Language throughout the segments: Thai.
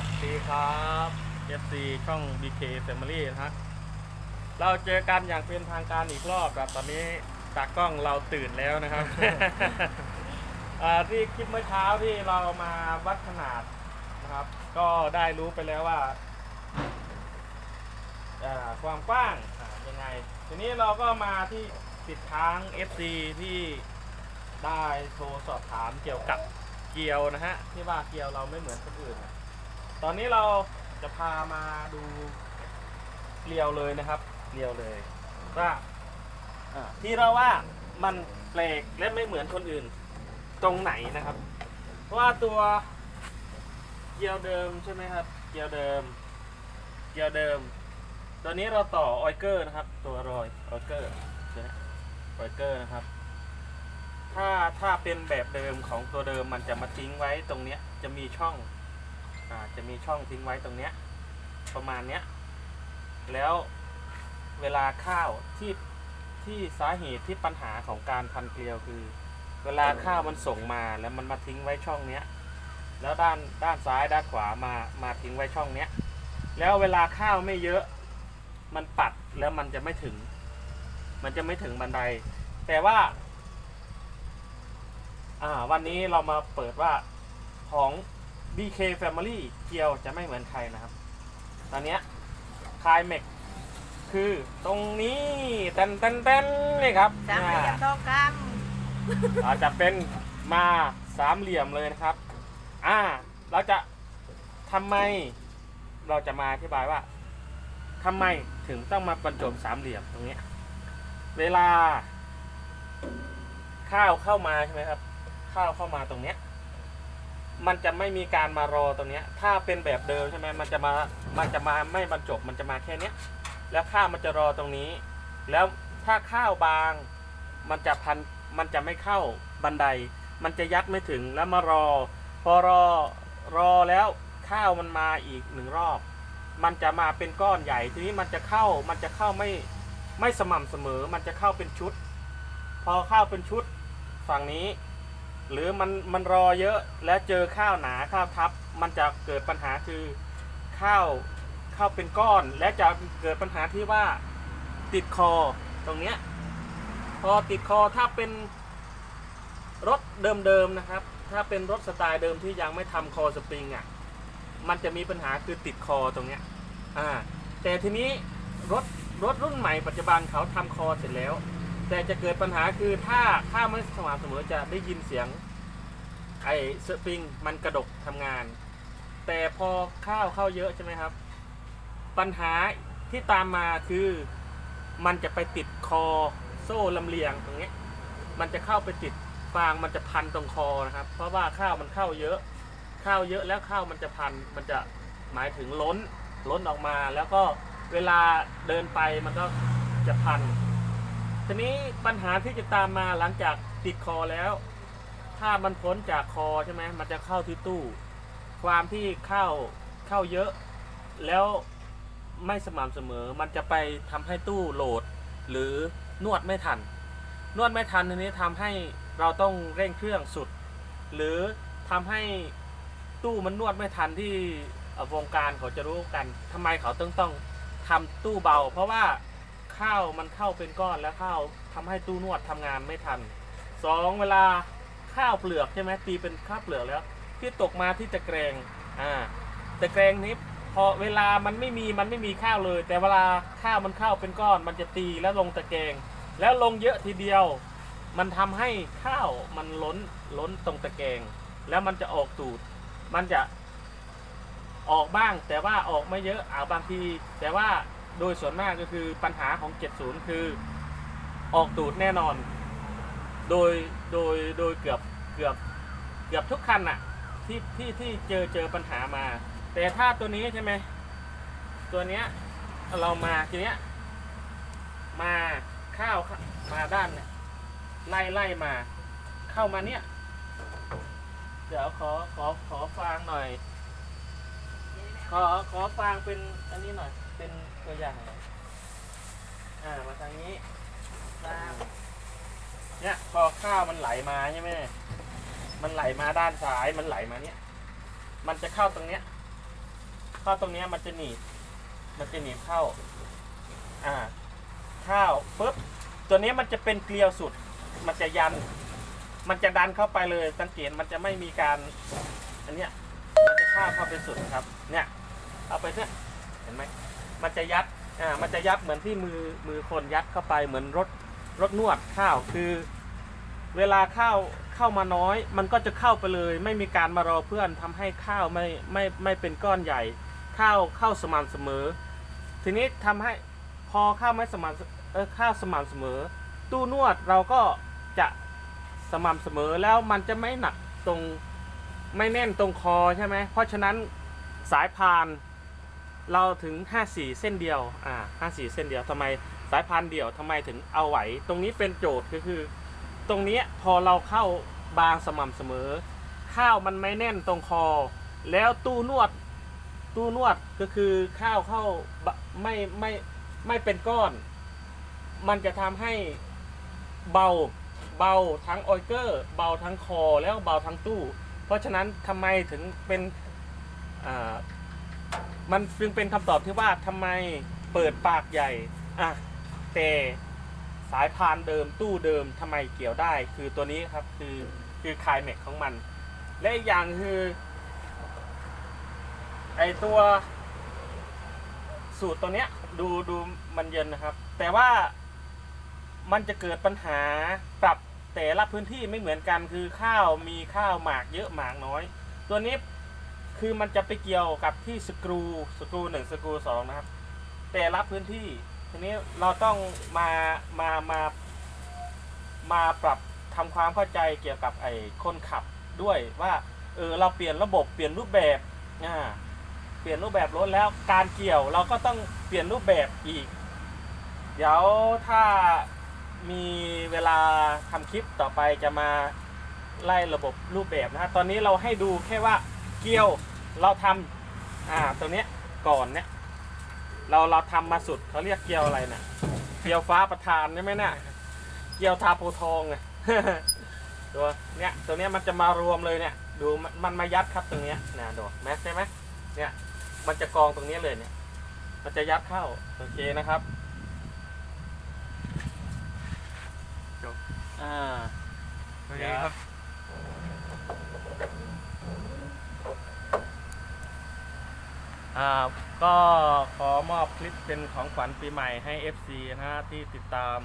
วัสดีครับ FC ช่อง BK Family นะฮะ เราเจอกันอย่างเป็นทางการอีกรอบครับ ตอนนี้ตากล้องเราตื่นแล้วนะครับ อ่าที่คลิปเมื่อเช้าที่เรามาวัดขนาดนะครับ ก็ได้รู้ไปแล้วว่าอ่าความกว้างอ่ายังไง ทีนี้เราก็มาที่ติดค้าง FC ที่ได้โทรสอบถามเกี่ยวกับเกียวนะฮะที่ว่าเกียวเราไม่เหมือนคนอื่นนะ ตอนนี้เราจะพามาดูเกลียวเลยนะครับเกลียวเลยว่าอ่าที่เราว่ามันแปลกและไม่เหมือนคนอื่นตรงไหนนะครับ เพราะว่าตัวเกลียวเดิมใช่ไหมครับ เกลียวเดิม เกลียวเดิม ตัวนี้เราต่อออยเกอร์นะครับ ตัวรอยออยเกอร์ใช่ไหมออยเกอร์นะครับ ถ้าถ้าเป็นแบบเดิมของตัวเดิมมันจะมาทิ้งไว้ตรงเนี้ยจะมีช่องอ่า จะมีช่องทิ้งไว้ตรงเนี้ยประมาณเนี้ยแล้วเวลาข้าวที่ที่สาเหตุที่ปัญหาของการพันเกลียวคือ เวลาข้าวมันส่งมาแล้วมันมาทิ้งไว้ช่องเนี้ยแล้วด้านด้านซ้ายด้านขวามามาทิ้งไว้ช่องเนี้ยแล้วเวลาข้าวไม่เยอะมันปัดแล้วมันจะไม่ถึง มันจะไม่ถึงบันได แต่ว่า อ่า วันนี้เรามาเปิดว่าของ BK Family เกียวจะไม่เหมือนใครนะครับ ตอนเนี้ยคลายเมกคือตรงนี้เต้นเต้นเต้นนี่ครับสามเหลี่ยมทองคอาจจะเป็นมาสามเหลี่ยมเลยนะครับ อ่า เราจะทำไมเราจะมาอธิบายว่าทำไมถึงต้องมาบรรจบสามเหลี่ยมตรงเนี้ยเวลา ข้าวเข้ามาใช่ไหมครับ ข้าวเข้ามาตรงเนี้ย มันจะไม่มีการมารอตรงนี้ย ถ้าเป็นแบบเดิมใช่ไหมมันจะมา มันจะมาไม่บรรจบ มันจะมาแค่เนี้ย แล้วข้าวมันจะรอตรงนี้ แล้วถ้าข้าวบาง มันจะพัน มันจะไม่เข้าบันได มันจะยัดไม่ถึง แล้วมารอ พอรอ รอแล้วข้าวมันมาอีกหนึ่งรอบ มันจะมาเป็นก้อนใหญ่ ทีนี้มันจะเข้า มันจะเข้าไม่ ไม่สม่ำเสมอ มันจะเข้าเป็นชุด พอเข้าเป็นชุดฝั่งนี้ หรือมันมันรอเยอะแล้วเจอข้าวหนาข้าวทับ มันจะเกิดปัญหาคือข้าวข้าวเป็นก้อน และจะเกิดปัญหาที่ว่าติดคอตรงเนี้ยพอติดคอถ้าเป็นรถเดิมๆนะครับ ถ้าเป็นรถสไตล์เดิมที่ยังไม่ทำคอสปริงอะมันจะมีปัญหาคือติดคอตรงเนี้ยอ่าแต่ทีนี้รถรถรุ่นใหม่ปัจจุบันเขาทำคอเสร็จแล้ว แต่จะเกิดปัญหาคือถ้าถ้าไม่สม่ำเสมอจะได้ยินเสียงไอ้สปริงมันกระดกทำงาน แต่พอข้าวเข้าเยอะใช่ไหมครับ ปัญหาที่ตามมาคือมันจะไปติดคอโซ่ลำเลียงตรงเนี้ยมันจะเข้าไปติดฟางมันจะพันตรงคอนะครับ เพราะว่าข้าวมันเข้าเยอะ ข้าวเยอะแล้วข้าวมันจะพันมันจะหมายถึงล้นล้นออกมา แล้วก็เวลาเดินไปมันก็จะพัน ทีนี้ปัญหาที่จะตามมาหลังจากติดคอแล้ว ถ้ามันพ้นจากคอใช่ไหมมันจะเข้าที่ตู้ ความที่เข้าเข้าเยอะ แล้วไม่สม่ำเสมอ มันจะไปทำให้ตู้โหลด หรือนวดไม่ทัน นวดไม่ทันทีนี้ทำให้เราต้องเร่งเครื่องสุด หรือทำให้ตู้มันนวดไม่ทันที่วงการเขาจะรู้กันทำไมเขาต้องต้องทำตู้เบา เพราะว่า ข้าวมันเข้าเป็นก้อนแล้วข้าวทำให้ตู้นวดทำงานไม่ทันสองเวลาข้าวเปลือกใช่ไหมตีเป็นข้าวเปลือกแล้ว ที่ตกมาที่ตะแกรงอ่าตะแกรงนี้พอเวลามันไม่มีมันไม่มีข้าวเลย แต่เวลาข้าวมันเข้าเป็นก้อนมันจะตีแล้วลงตะแกรงแล้วลงเยอะทีเดียว มันทำให้ข้าวมันล้นล้นตรงตะแกรงแล้วมันจะออกตูด มันจะออกบ้างแต่ว่าออกไม่เยอะอาบางที แต่ว่า โดยส่วนมากก็คือปัญหาของ 70 คือออกตูดแน่นอน โดยโดยโดยเกือบเกือบเกือบทุกคันอะที่ที่ที่เจอเจอปัญหามา แต่ถ้าตัวนี้ใช่ไหมตัวเนี้ยเรามาทีเนี้ยมาข้าวมาด้านเนี่ยไล่ไล่มา เข้ามาเนี่ย เดี๋ยวขอขอขอฟางหน่อย ขอขอฟางเป็นอันนี้หน่อย เป็นตัวอย่างหน่อยอ่ามาทางนี้ฟางเนี่ยพอข้าวมันไหลมาใช่ไหมมันไหลมาด้านซ้ายมันไหลมาเนี่ย มันจะเข้าตรงเนี้ย เข้าตรงเนี้ยมันจะหนีบมันจะหนีบเข้า อ่าเข้าวปุ๊บตัวนี้มันจะเป็นเกลียวสุด มันจะยัน มันจะดันเข้าไปเลยสังเกตมันจะไม่มีการอันเนี้ยมันจะเข้าวเข้าไปสุดครับ เนี่ย เอาไปเนี่ยเห็นไหม มันจะยัดอ่ามันจะยัดเหมือนที่มือมือคนยัดเข้าไปเหมือนรถรถนวดข้าวคือ เวลาข้าวเข้ามาน้อย มันก็จะเข้าไปเลย ไม่มีการมารอเพื่อนทำให้ข้าวไม่ไม่ไม่เป็นก้อนใหญ่ข้าวเข้าสม่ำเสมอ ทีนี้ทำให้พอข้าวไม่สม่ำเออข้าวสม่ำเสมอ ตู้นวดเราก็จะสม่ำเสมอแล้วมันจะไม่หนักตรงไม่แน่นตรงคอใช่ไหมเพราะฉะนั้นสายพาน เราถึง 54 เส้นเดียว อ่า 54 เส้นเดียวทำไมสายพานเดี่ยวทำไมถึงเอาไหว ตรงนี้เป็นโจทย์ก็คือ ตรงนี้พอเราเข้าบางสม่ำเสมอ ข้าวมันไม่แน่นตรงคอ แล้วตู้นวด ตู้นวดก็คือข้าวเข้าไม่ไม่ไม่เป็นก้อน มันจะทำให้เบาเบาทั้งออยเกอร์ เบาทั้งคอแล้วเบาทั้งตู้ เพราะฉะนั้นทำไมถึงเป็นอ่า มันจึงเป็นคำตอบที่ว่าทำไมเปิดปากใหญ่อะแต่สายพานเดิมตู้เดิมทำไมเกี่ยวได้ คือตัวนี้ครับคือคือคายแม็กของมัน และอีกอย่างคือไอตัวสูตรตัวเนี้ยดูดูมันเย็นนะครับ แต่ว่ามันจะเกิดปัญหาปรับแต่ละพื้นที่ไม่เหมือนกันคือข้าวมีข้าวหมากเยอะหมากน้อย ตัวนี้ คือมันจะไปเกี่ยวกับที่สกรูสกรูหนึ่งสกรูสองนะครับ แต่ละพื้นที่ทีนี้เราต้องมามามามาปรับทำความเข้าใจเกี่ยวกับไอ้คนขับด้วยว่าเออเราเปลี่ยนระบบเปลี่ยนรูปแบบอ่าเปลี่ยนรูปแบบรถแล้วการเกี่ยวเราก็ต้องเปลี่ยนรูปแบบอีก เดี๋ยวถ้ามีเวลาทำคลิปต่อไปจะมาไล่ระบบรูปแบบนะฮะตอนนี้เราให้ดูแค่ว่าเกี่ยว เราทำอ่าตัวเนี้ยก่อนเนี้ยเราเราทำมาสุดเขาเรียกเกียวอะไรเนี่ยเกียวฟ้าประธานใช่ไหมเนี่ยเกียวทาโพทองไงตัวเนี้ยตัวเนี้ยมันจะมารวมเลยเนี่ย ดูมันมายัดครับตรงเนี้ยนะดูแมสใช่ไหมเนี่ยมันจะกองตรงเนี้ยเลยเนี่ย มันจะยัดเข้าโอเคนะครับจบอ่าโอเคครับ อ่า ก็ขอมอบคลิปเป็นของขวัญปีใหม่ให้ FC นะฮะที่ติดตาม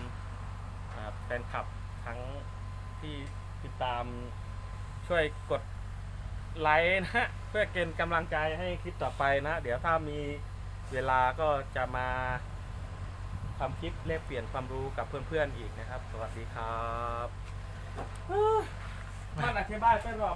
แฟนคลับทั้งที่ติดตามช่วยกดไลค์นะฮะเพื่อเกณฑ์กำลังใจให้คลิปต่อไปนะ เดี๋ยวถ้ามีเวลาก็จะมาทำคลิปแลกเปลี่ยนความรู้กับเพื่อนๆอีกนะครับ สวัสดีครับมันอธิบายไปหรอ